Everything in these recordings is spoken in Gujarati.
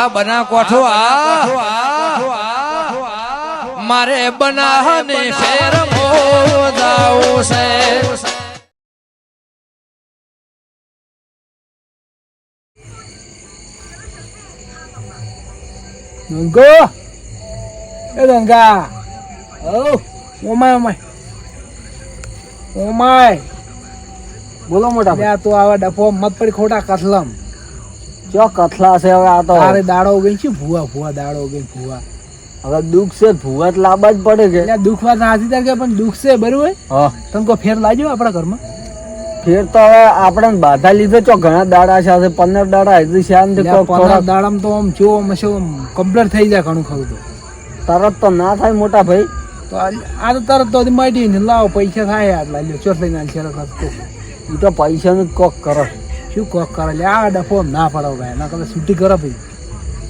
આ બના કોઠો આ. મારે બનાહને શેર મોદાવું છે. ગંગો એ ગંગા ઓ ઓમાય ઓમાય. ઓમાય. બોલો મોટા લે તું આવા ડફો મત પડી ખોટા કથલમ. ચો કથલા છે હવે આ તો. અરે દાડો ગઈ છે ભૂવા ભૂવા દાડો ગઈ ભૂવા? હવે દુઃખ છે ભૂવા તો લાવવા જ પડે છે. એટલે દુઃખ વાત તાર કે પણ દુઃખ છે બરોબર? હા. તમ કો ફેર લાજો આપણા ઘરમાં? ફેર તો હવે આપણે બાધા લીધે ચો ઘણા દાડા છે આજે પંદર દાડા હજી એટલે કોક પંદર દાડામાં તો આમ જો આમ શું આમ કમ્પ્લીટ થઈ જાય ઘણું ખરું તો. તરત તો ના થાય મોટા ભાઈ. તો આ તો તરત તો માટી ને લાવો પૈસા થાય આટલા. લ્યો ચોથ લઈને આલ છે તો પૈસાનું કોક કરો. શું કોક કરે? લે આ ડફો ના પડો ભાઈ. એના કરે છૂટી કરો ભાઈ.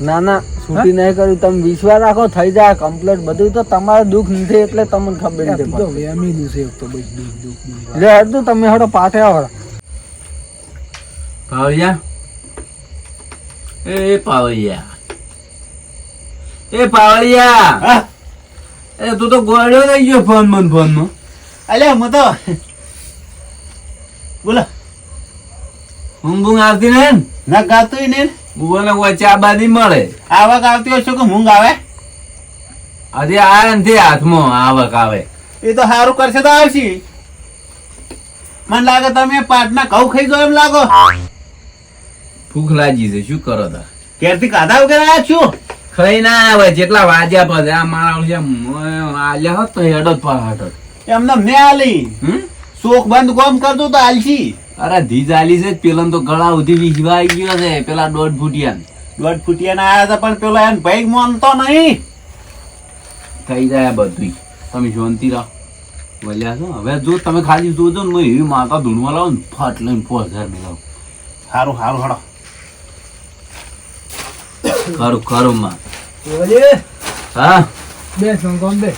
ના ના છૂટી નહીં કર્યું. તમે વિશ્વાસ રાખો થઈ જાય કમ્પ્લીટ બધું. તો તમારે દુઃખ નથી એટલે તમને ખબર નથી તો વેમીલું એક તો બસ દુઃખ દુઃખ દુઃખ. લે હડતું તમે હડો પાઠે હડો. પાવડિયા એ પાવૈયા એ પાવૈયા એ તું તો ગોળ્યો થઈ ગયો ફોન ફોનમાં અલ્યા મતો બોલો. ઊંઘ આવતી ને? ના ગાતું ને? બુવાને વચ્ચે આ બાદી મળે. આવક આવતી હોય શું કે મૂંગ આવે? આજે આ નથી હાથમાં આવક આવે. એ તો સારું કરશે તો આવશે. મને લાગે તમે પાટના ઘઉં ખાઈ ગયો એમ લાગો. ભૂખ લાગી છે શું કરો તા? ક્યારથી કાધા વગેરે આયા છું? ખાઈ ના આવે જેટલા વાજ્યા પછી. આ મારા છે આલ્યા હોત તો હેડો પર પહાડ. એમને મેં આલી. શોખ બંધ કોમ કરતું તો આલશી. અરે ધીજ આલી છે પેલા તો ગળા સુધી વિજવાઈ ગયો છે પેલા દોઢ ફૂટિયા દોઢ ફૂટિયાના આવ્યા હતા પણ પેલો એને ભાઈ માનતો નહીં. થઈ જાય બધું તમે શાંતિ રહો. વલ્યા છો? હવે જો તમે ખાલી જોજો ને એવી માતા ધૂણવા લાવો ને ફટ લઈને ફોર હજાર મેળવું. સારું સારું હડો ખરું ખરું માં. હા? બે સંકોમ બે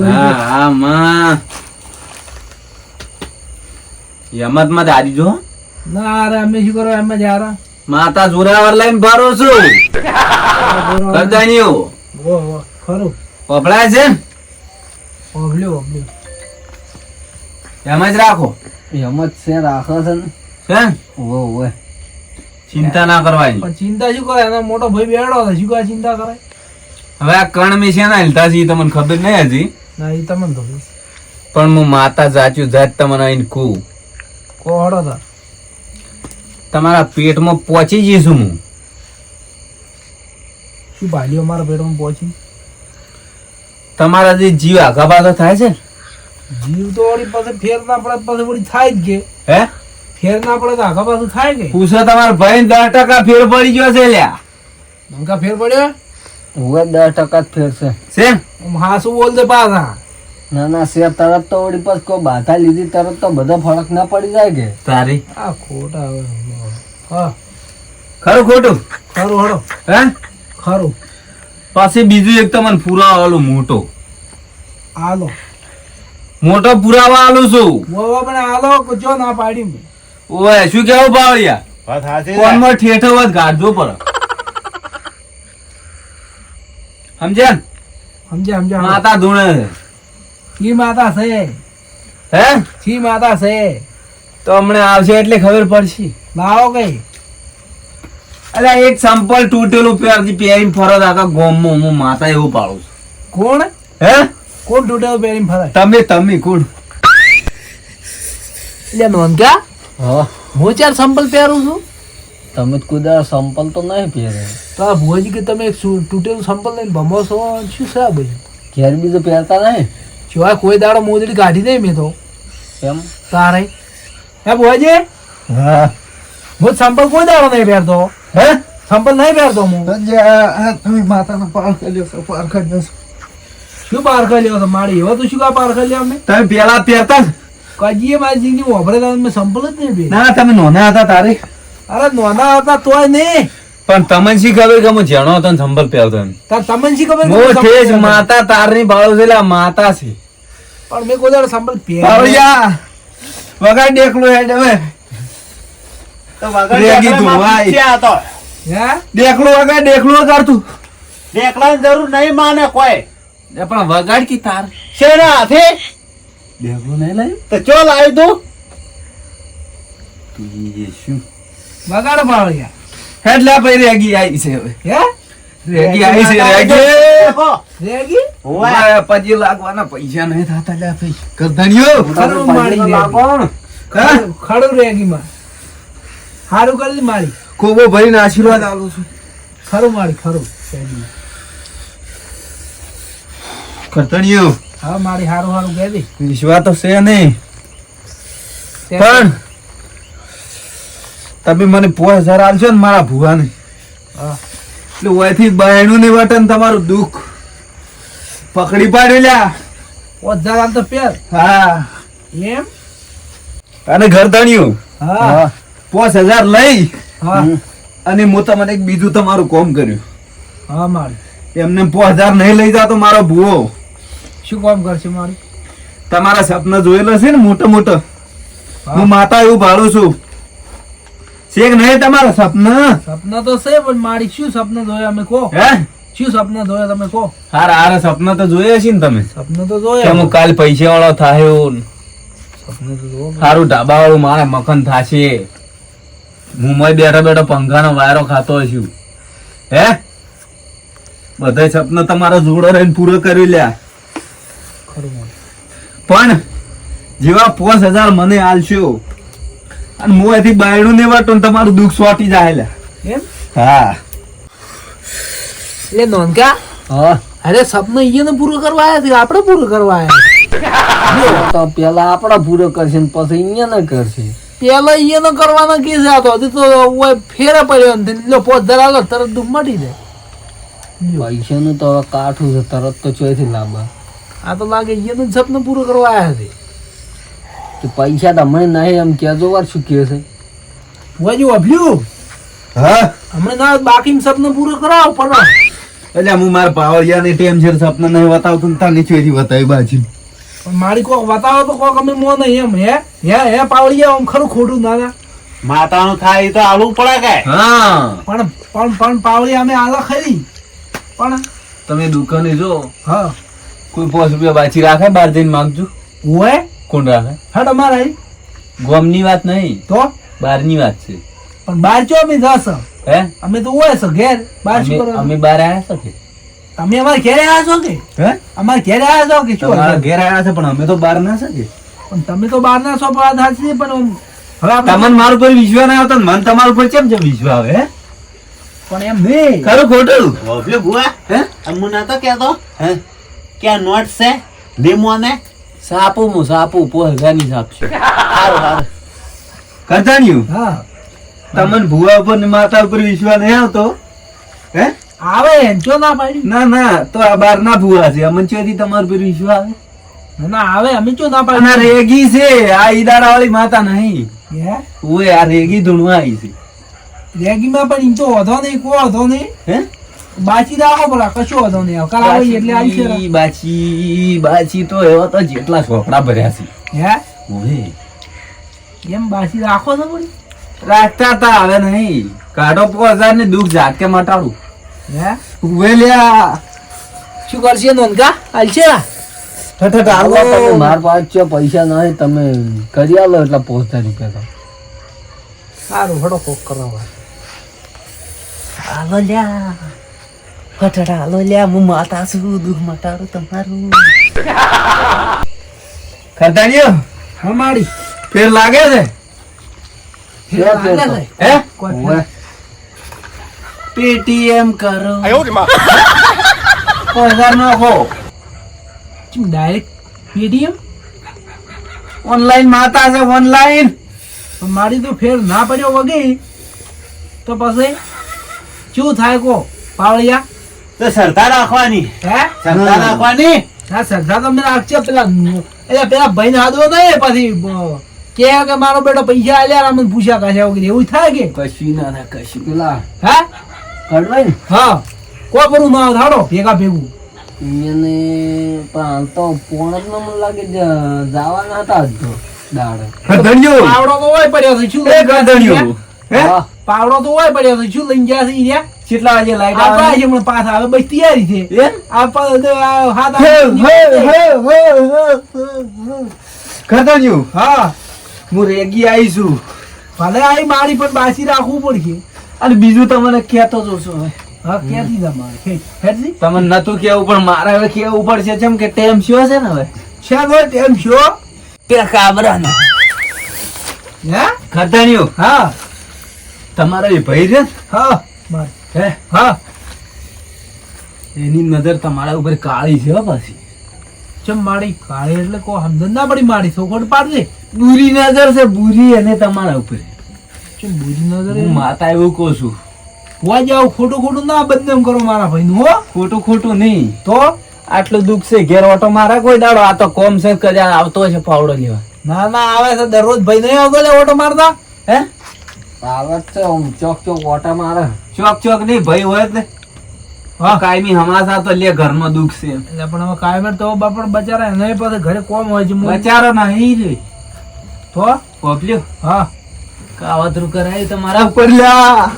હા હા માં. યમતમાં દાદી જો. ના અરે અમે શું કરો? એમ જ યાર માતા જોરાવર લઈને ફરો છું. કરદાનીઓ વો વો ખરું પપડાય છે ને? ઓગલ્યો ઓગલ્યો એમ જ રાખો. એમ જ છે રાખો છે ને. છે? ઓવે ઓવે ચિંતા ના કરવાની. પણ ચિંતા શું કરે? એનો મોટો ભાઈ બેડો છે. શું કરે ચિંતા કરે? હવે આ કણ મી છે ને હિલતા છે તમને ખબર નહીં હજી. ના એ તમને ખબર પણ હું માતા જાચ્યું જાત તમને આઈને કહું. કોહડો તો. તમારા પેટમાં પહોંચી જઈશું હું. શું ભાલીઓ મારા પેટમાં પહોંચી? તમારા જે જીવ પાછા થાય છે જીવ તો વળી પાસે ફેર ના પડે પાસે વળી થાય જ કે. હે? ફેર ના પડે તો આઘા પાછું થાય કે? પૂછો તમારા ભાઈ દસ ટકા ફેર પડી ગયો છે લ્યા. મંકા ફેર પડ્યો? હું દસ ટકા જ ફેર છે. હાસું બોલ દે પાછા. ના ના છે તરત તો વળી પછી કોઈ બાધા લીધી તરત તો બધો ફરક ના પડી જાય કે. તારી? આ ખોટા હવે ખરું ખોટું? ખરું હળો. હે? ખરું. પાછી બીજું એક તમને પુરાવા આલો મોટો. આલો. મોટો પુરાવા આલું છું. બોવા પણ હાલો જો ના પાડી મે. ઓય શું કેવું પાવળિયા વાતમાં છે. કોનમાં ઠેઠો વાત ગાઢજો પર સમજ્યા? સમજ્યા સમજ્યા માતા ધૂણે છે માતા છે? હે? છી માતા છે? તો હમણાં આવશે એટલે ખબર પડશે. લાવો કઈ. અરે એક સંપલ તૂટેલું પહેરથી પહેરીને ફરો આખા ગોમમાં હું માતા એવું પાડું છું. કોણ? હે? કોણ તૂટેલું પહેરીને ફરે? તમે તમે કોણ? એટલે નોંધ્યા હા. હું ચાર સંપલ પહેરું છું? તમે તો કુદાર સંપલ તો નહીં પહેરે. તો આ ભુવાજી કે તમે એક તૂટેલું સંપલ લઈને ભમો છો? શું છે આ બધું? ઘેર બીજું પહેરતા નહીં? જોવા કોઈ દાડો મોજડી કાઢી નહીં મેં તો. એમ? તારે? હે બોજે હા. હું સંપલ કોઈ દાડો નહીં પહેરતો. હે? સંપલ નહીં પહેરતો હું. તમે માતાનો પાર કર્યો છો પાર કર્યો છો. શું પાર કર્યો છો? મારી એવા તો શું કા પાર કર્યો અમે? તમે પેલા પહેરતા જ? કજીએ મારી જિંદગી વાપરે તો મેં સંપલ જ નહીં ના તમે નોના હતા તારે. અરે નોના હતા તોય નહીં. પણ તમને શી ખબર કે હું જેણો હતો ને સંભલ પહેરતો તમને શી ખબર? માતા તારની બાળો છે આ માતા છે. પણ મેં કોઈ સાંભળ પહેર્યો વગાડ દેખલું હેડ હવે. તો વગર ધોવાય. પૂછ્યા તો. હે? દેખલો વગર દેખલો કરતું ઢેકલાની જરૂર નહીં માને કોઈ. પણ વગાડ કી તાર? શેના હાથે? દેખલો નહીં લાવ્યું તો ચો લાવ્યું તું? તું શું? વગાડ પાવળિયા હેડ લા ભાઈ રેગી આવી છે હવે. હે? રેગી આવી છે રેગી! રેગી? ઓય પજી લાગવાના પૈસા નહીં થાતા લે ભાઈ. કરધણીઓ ખરું મારી રેગી. હા? ખરું- ખરું? રેગીમાં. સારું કરી મારી કોબો ભરીને આશીર્વાદ આલું છું. ખરું મારી ખરું રેગી. કરધણીઓ હા મારી સારું હારું કહે દે વિશ્વા તો છે નહીં. પણ તમે મને પોસ હજાર આપજો ને મારા ભુવાને. હા. એટલે ઓયથી બહેણું ની વટન તમારું દુઃખ. પકડી પાડ્યું લ્યા. હજાર તો પેર હા. એમ? અને ઘરધણીઓ હા. પાંચ હજાર લઈ. હા. અને હું તમને એક બીજું તમારું કોમ કર્યું. હા મારી. એમને પાંચ હજાર નહીં લઈ જાતો મારો ભૂવો. શું કામ કરશે મારું? તમારા સપના જોયેલા છે ને મોટા મોટા હું માતા એવું ભાડું છું. છે નહીં તમારા સપના? સપના તો છે પણ મારી શું સપના જોયા અમે કહો? હે? શું સપના જોયા તમે કહો? હારા હારા સપના તો જોયા છે ને તમે? સપના તો જોયા. હું કાલ પૈસા વાળો થાયો સપના તો જોવો સારું ઢાબા વાળું મારે મખન થાશે. મુંબઈ બેઠા પંખા પંખાનો વાયરો ખાતો છું હે? બધા સપના તમારા જોડો રહીને પૂરો કરી લ્યા. પણ જેવા પાંચ હજાર મને આલશો અને હું અહીંથી બાયણું ને વાટો તમારું દુઃખ સોટી જાય. એમ? હા. એટલે નોંધકા હા. અરે સપનું ઈયને પૂરું કરવા આવ્યા છે આપણે પૂરું કરવા આવ્યા તો પેલા આપણે પૂરો કરશે ને પછી અહીંયા ના કરશે. પેલા ઈયને કરવાનો કે છે આ તો હજી તો ઓય ફેરે પડ્યો ને લો પોત ધરાલો તરત દુઃખ મટી જાય. પૈસા નું તો કાઠું છે તરત તો ચોયથી લાંબા. આ તો લાગે ઈયનું સપનું પૂરું કરવા આવ્યા છે. પૈસા તમને નહીં એમ કેજો વાર શું કે છે. વાજુ અભ્યું? હા? હમણાં ના બાકી સપનું પૂરું કરાવ પણ. એટલે હું મારા પાવડિયાની ટેમ છે સપના નહીં બતાવતું ને તાની ચોથી બતાવી બાજી. પણ મારી કોક બતાવો તો કોક અમે મોં નહીં એમ હે? હે હે પાવડિયા આમ ખરું ખોટું ના ના માતાનું થાય એ તો આલવું પડે કે? હા. પણ પણ પણ પાવડિયા અમે આલા ખરી. પણ તમે દુકાને જો. હા. કોઈ પાંચ રૂપિયા બાચી રાખે બાર જઈને માંગજો. ઓય કોણ રાખે? હટ અમારા ગોમની વાત નહીં. તો? બહારની વાત છે. પણ બાર ચો અમે જશ? હે? અમે તો ઓય છો ઘેર. બાર શું કરો અમે બહાર આયા છો કે? તમે અમાર ઘેર આવ્યા છો કે? હે? અમાર ઘેર આવ્યા છો કે શું તમારા ઘેર આયા છે પણ અમે તો બાર ના શકે પણ તમે તો બહાર ના છો પણ આ સાચી છે, પણ હવે તમને મારું પર વિશ્વાસ ના આવતો મન તમારું પર કેમ છે વિશ્વાસ આવે હે? પણ એમ નહીં. ખરું ખોટું. ઓફલે ભુવા હે? હું તો કેતો હે કે નોટ છે લીમોને સાપુ મુ સાપુ પોસ હજારની સાપ છે. કરતાણ્યું હા. તમને ભુવા ઉપર ને માતા ઉપર વિશ્વાસ નહીં આવતો? હે? આવે એમ ચો ના પાડી. ના ના તો આ બાર ના ભુવા છે. અમન ચોથી તમારા પર વિશ્વાસ આવે? ના, ના આવે અમે ચો ના પાડી. ના રેગી છે. આ ઈદારા વાળી માતા નહીં. હે? ઓય આ રેગી ધૂણવા આવી છે. રેગીમાં પણ ઈંચો વધો નહીં કો વધો નહીં. હે? બાચી રાખો પેલા કશો વાંધો નહીં કરાવે એટલે આવી છે. બાચી બાચી તો એવા તો જેટલા છોકરા ભર્યા છે. હે? ઓહે એમ બાચી રાખો છો પણ રાખતા તા આવે નહીં. કાઢો હજાર ને દુઃખ જાતે મટાડું. હે? ઉભે લ્યા. શું કરશે નોનકા? હાલશે આવો માર પાસે પૈસા નહીં તમે કરી આલો એટલે પોસ હજાર રૂપિયા સારું હડો કોક કરાવવા હાલો લ્યા. ફટાફટ હાલો લ્યા હું માતા છું દુઃખ મટાડું તમારું ખરતાણીઓ હમારી ફેર લાગે છે. હે. પેટીએમ કરો પગાર નાખો ડાયરેક્ટ પેટીએમ ઓનલાઈન માતા છે ઓનલાઈન મારી તો ફેર ના પડ્યો વગી તો પછી શું થાય કો પાવળિયા તો સરદાર રાખવાની. હે? સરદાર રાખવાની? હા સરદાર તો મેં રાખશે. પેલા એટલે પેલા ભાઈ ને હાથવો નહીં પછી કે કે મારો બેટો પૈસા આલ્યા આમ પૂછ્યા કાઢ્યા વગેરે. એવું થાય કે? કશું ના થાય કશું. પેલા હે? કડવાઈ હા. કોઈ પરું ના થાડો ભેગા ભેગું. એને પણ તો પોણ જ મને લાગે જ- જવાના હતા જ તો દાડે. આવડો તો હોય પડ્યો છે શું? એ ગધેડિયો હે? પાવડો તો હોય પડ્યો છે શું? લઈને ગયા છે? કેટલા વાગે લાઈટ આવે છે હમણાં પાછા આવે બસ તૈયારી છે. એમ? તો આ હાથ હે, જાય. હે, હે, રેગી આવીશું ભલે આવી મારી પણ બાસી રાખવું પડશે. અને બીજું તમને કહેતો જોશો હવે. હા ક્યાંથી તમારે તમને નતું કેવું પણ મારે હવે કેવું પડશે જેમ કે ટેમ શું છે ને હવે. શા હોય તેમ છો પેલા કાબરાનો હે? ખતર્યું હા. તમારો એ ભાઈ છે હા માર. હે હા. એની નજર તમારા ઉપર કાળી છે પાછી. ચમ મારી કાળી એટલે કો સમજણ ના પડી મારી સોખોટ પાડજે બુરી નજર છે બુરી અને તમારા ઉપર. ચમ બુરી નજર હું માતા એવું કહું છું. હોવા જાવ ખોટું ખોટું ના બદનામ કરો મારા ભાઈ નું હો. ખોટું ખોટું નહીં. તો? આટલું દુઃખ છે ઘેર ઓટો મારા કોઈ દાડો. આ તો કોમ છે કદાચ આવતો છે પાવડો લેવા ના ના આવે છે દરરોજ ભાઈ નહીં આવતો લે ઓટો મારતા હે? આવત છે આમ ચોક ચોક ઓટા મારે ચોક ચોક નહીં ભાઈ હોય જ ને. હા. કાયમી હમાસા તો લે ઘરમાં દુઃખ છે. એટલે પણ હવે કાયમ તો બાપડ બચારા નહીં પાસે ઘરે કોમ હોય છે બચારો નહીં રે. તો? પોપલ્યો. હા. કાવતરું કરાય તમારા ઉપર લ્યા.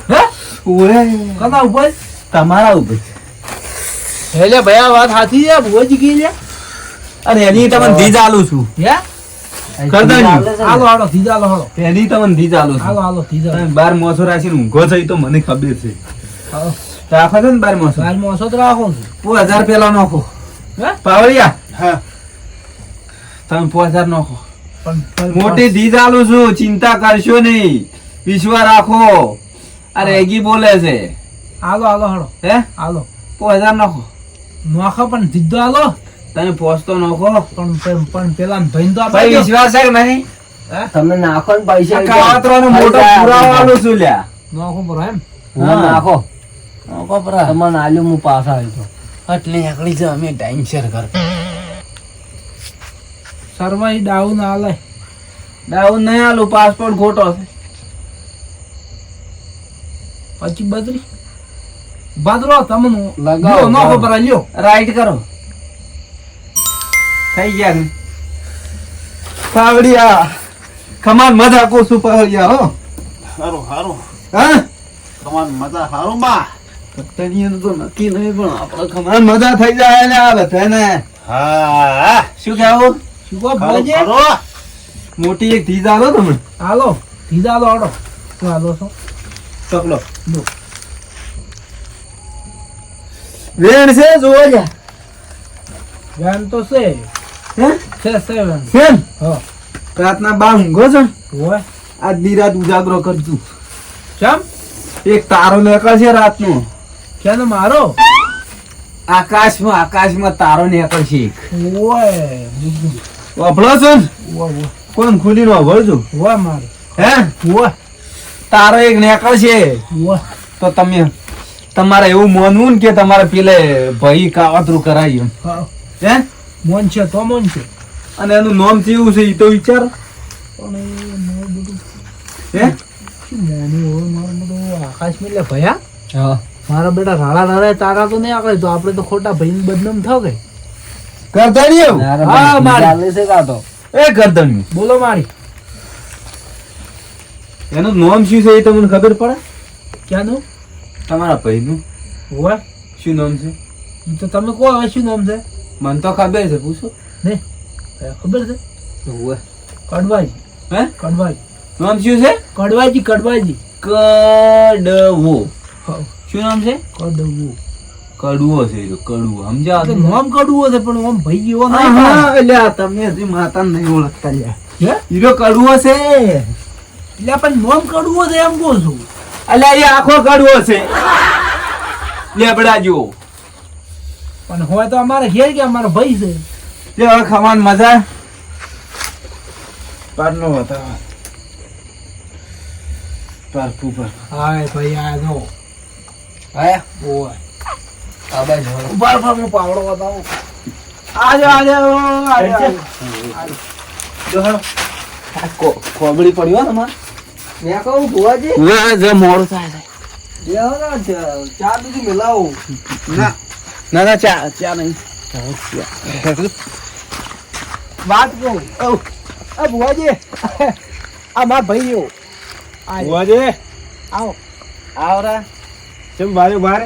ઓએ કદા ઉપર? તમારા ઉપર. એટલે ભાઈ આ વાત સાચી છે ભુવાજી કી છે. અને એની તમને ધીજ આલું છું. હે. હાલો હાલો સીધા હાલો. હાલો એની તમને ધીજ હાલો હાલો બાર મોસો રાખીને ઊંઘો છો તો મને ખબર છે. રાખો છો ને બાર મોસો? બાર મોસો તો રાખો છું. હજાર પેલા નાખો. હે? હા. તમે પાંચ હજાર નાખો. મોટી ધીજ આલું છું ચિંતા કરશો નહીં. વિશ્વા રાખો. આ રેગી બોલે છે. હાલો હાલો હાલો. હે? હાલો. પાંચ હજાર નાખો. નાખો પણ સીધો હાલો તમે પોસતો નોખો. પણ પણ પેલા ભાઈ તો આપણે વિશ્વાસ છે કે નહીં? તમે નાખો ને પૈસા આ કાવતરાનો મોટો પુરાવાનો આલું છું લ્યા? નોખો પર એમ. હા, નાખો. નાખો પર તમને આલ્યો હું પાછા આવ્યો તો. એટલે એકલી જ અમે ટાઈમ શેર કર. સરવાઈ ડાઉન હાલે. ડાઉન નહીં આલું પાસપોર્ટ ખોટો છે. પછી બદરી બદરો તમને લગાવો, લ્યો, નોખો પર લ્યો. રાઈટ કરો. થઈ ગયા ને. પાવડિયા ખમાન મજા કો છું પાવડિયા હો? સારું સારું. હા? કમાન મજા સારું બા. તણીયનું તો નક્કી નહીં પણ આપણે ખમાન મજા થઈ જાય ને આ બધાને હા. શું કહેવું? શું કહો ભુવાજી મોટી એક ધીજ આલો તમે. હાલો સીધા હાલો આડો. શું આલો છો. પકડો. વેણ છે જોવા જા વેન તો છે. હા? રાતના બા ઊંઘો છો ને? હોય. આજ દી રાત ઉજાગરો કરજો. કેમ? એક તારો નીકળશે રાતનો. કેનો મારો? આકાશમાં આકાશમાં તારો નીકળશે એક. વફળો છો કોણ ખુલીને વફળજો ઓય મારો. હે? ઓય તારો એક નીકળશે. તો તમે તમારે એવું માનવું ને કે તમારે પેલે ભાઈ કાવતરું કરાય. હે? મોન છે તો મોન છે. અને એનું નામ કેવું છે એ તો વિચાર? પણ બધું હે? આકાશ એટલે ભયા હા? મારા બેટા રાળા રાડા તારા તો નહીં આકડે તો આપણે તો ખોટા ભાઈ બદનામ થાવ કે? કરધણી યાર, હા, મારે. છે કાં તો? એ કરધણી બોલો મારી. એનું નામ શું છે એ તમને ખબર પડે? ક્યાંનું? તમારા ભાઈનું. હોય શું નામ છે? તો તમે કહો હવે શું નામ છે? મને તો ખબર છે પૂછો. ને? ખબર છે? ઓવે. કડવાજી. હે? કડવાજી. નામ શું છે? કડવાજી કડવાજી. કડવો. શું નામ છે? કડવું. કડવો છે તો કડવો. સમજા તો નામ કડવો છે પણ આમ ભાઈ એવો હા, નહીં હા, એટલે તમે હજી માતા નહીં ઓળખતા લ્યા. હે? હીરો કડવો છે. એટલે પણ નામ કડવો છે એમ કહું છું. એટલે એ આખો કડવો છે. લેબડા જો પણ હોય તો અમારે ઘેર કે અમારો ભાઈ છે. લે હવે ખાવાનું મજા પારનો બતાવો પાર પર. હાય ભાઈ આ જો. આયા? ઓય. આ બાજુ ઊભા પાવડો બતાવું. આજે આજો જો હેડો આ કો- પડ્યો તમારે. મેં કહું ભુવાજી ના જે થાય બીજી મિલાવો. ના. ના ના ચા ચા નહીં. વાત કહું. ઓ આ ભુવાજી આ માર ભાઈ એવો આ બુવાજી આવો. આવરા ચમ બારે બાર?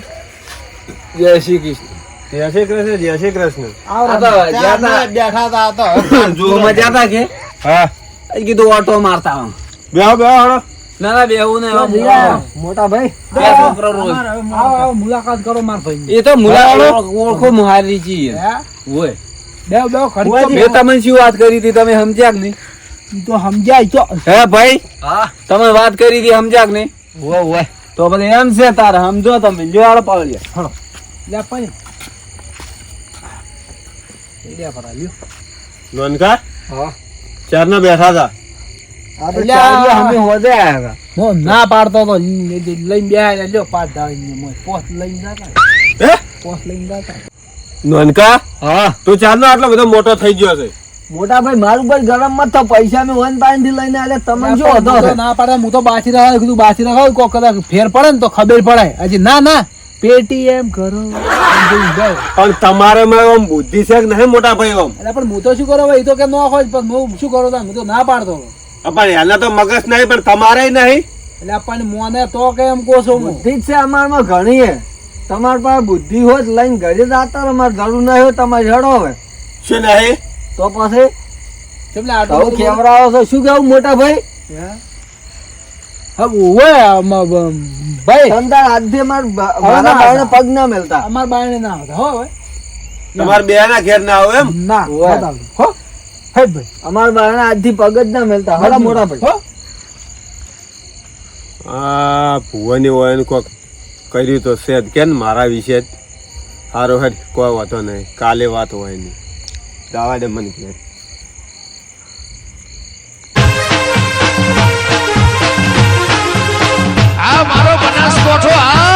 જય શ્રી કૃષ્ણ. જય શ્રી કૃષ્ણ જય શ્રી કૃષ્ણ. બેઠા હતા તો. જો મજા હતા કે? હા. એ કીધું ઓટો મારતા. બેહો બેહો હળો ના ના બેહું ને મોટા ભાઈ. રોજ. આવો મુલાકાત કરો માર ભાઈ એ તો મુલાકાત ઓળખો મુહારી છીએ હે? બે બે ખરી મેં તમને શું વાત કરી હતી તમે સમજ્યા કે નહીં? ઈ તો સમજાય તો. હે ભાઈ? હા. તમે વાત કરી હતી સમજ્યા કે નહીં? હોય હોય. તો પછી એમ છે તારે સમજો તમે. જો આળો પાવલિયા. લે પાણી લે ભરા લ્યો નોનકા? હા. ચાર ના બેઠા હતા. આ તો એટલે ચાર આ- દી અમે હોદે આયા હતા. ના પાડતો તો લઈને બે લ્યો પાંચ દાડી મોય પોસ લઈને જતા. હે? પોસ લઈને જતા. નોનકા? હા. તું ચાર આટલો બધો મોટો થઈ ગયો છે. મોટા ભાઈ મારું ભાઈ ગરમ મત થા પૈસા મે વન પાણી થી લઈને આલે તમે શું હતો ના પાડે હું તો બાસી રખાવ કીધું બાસી રખાવ કોક કદાચ ફેર પડે ને તો ખબર પડે. હજી ના ના. પેટીએમ કરો. પણ તમારે માં બુદ્ધિ છે કે નહીં મોટા ભાઈ ઓમ? એટલે પણ હું તો શું કરો એ તો કે ન હોય પણ હું શું કરો તા હું તો ના પાડતો. પણ એના તો મગજ નહીં પણ તમારે નહીં. એટલે આપણને મોને તો કે એમ કહો છો બુદ્ધિ જ છે અમારમાં ઘણી હે તમારી પાસે બુદ્ધિ હોય લઈને ઘરે જતા રહો. અમારે જરૂર નહીં હોય તમારે જડો હવે. શું નહીં? તો પછી એટલે આટલો આવું બધું- છો શું કેવું મોટા ભાઈ? હા, ઓવે, ભાઈ. તમતાર આજથી માર હવે પગ ના મેલતા. અમાર બાયણે ના આવતા હો હવે. તમારે બે ના ઘેર ના આવે એમ? ના હો. હે ભાઈ. અમાર બારણે આજથી પગ જ ના મળતા હલા મોટા ભાઈ આ ભુવાની હોય ને કોક કર્યું તો સેદ. કેન મારા વિશે સારો હેડ કોઈ વાતો નહીં. કાલે વાત હોય નહીં દાવા દે મને કે આ મારો બનાસકોઠો આ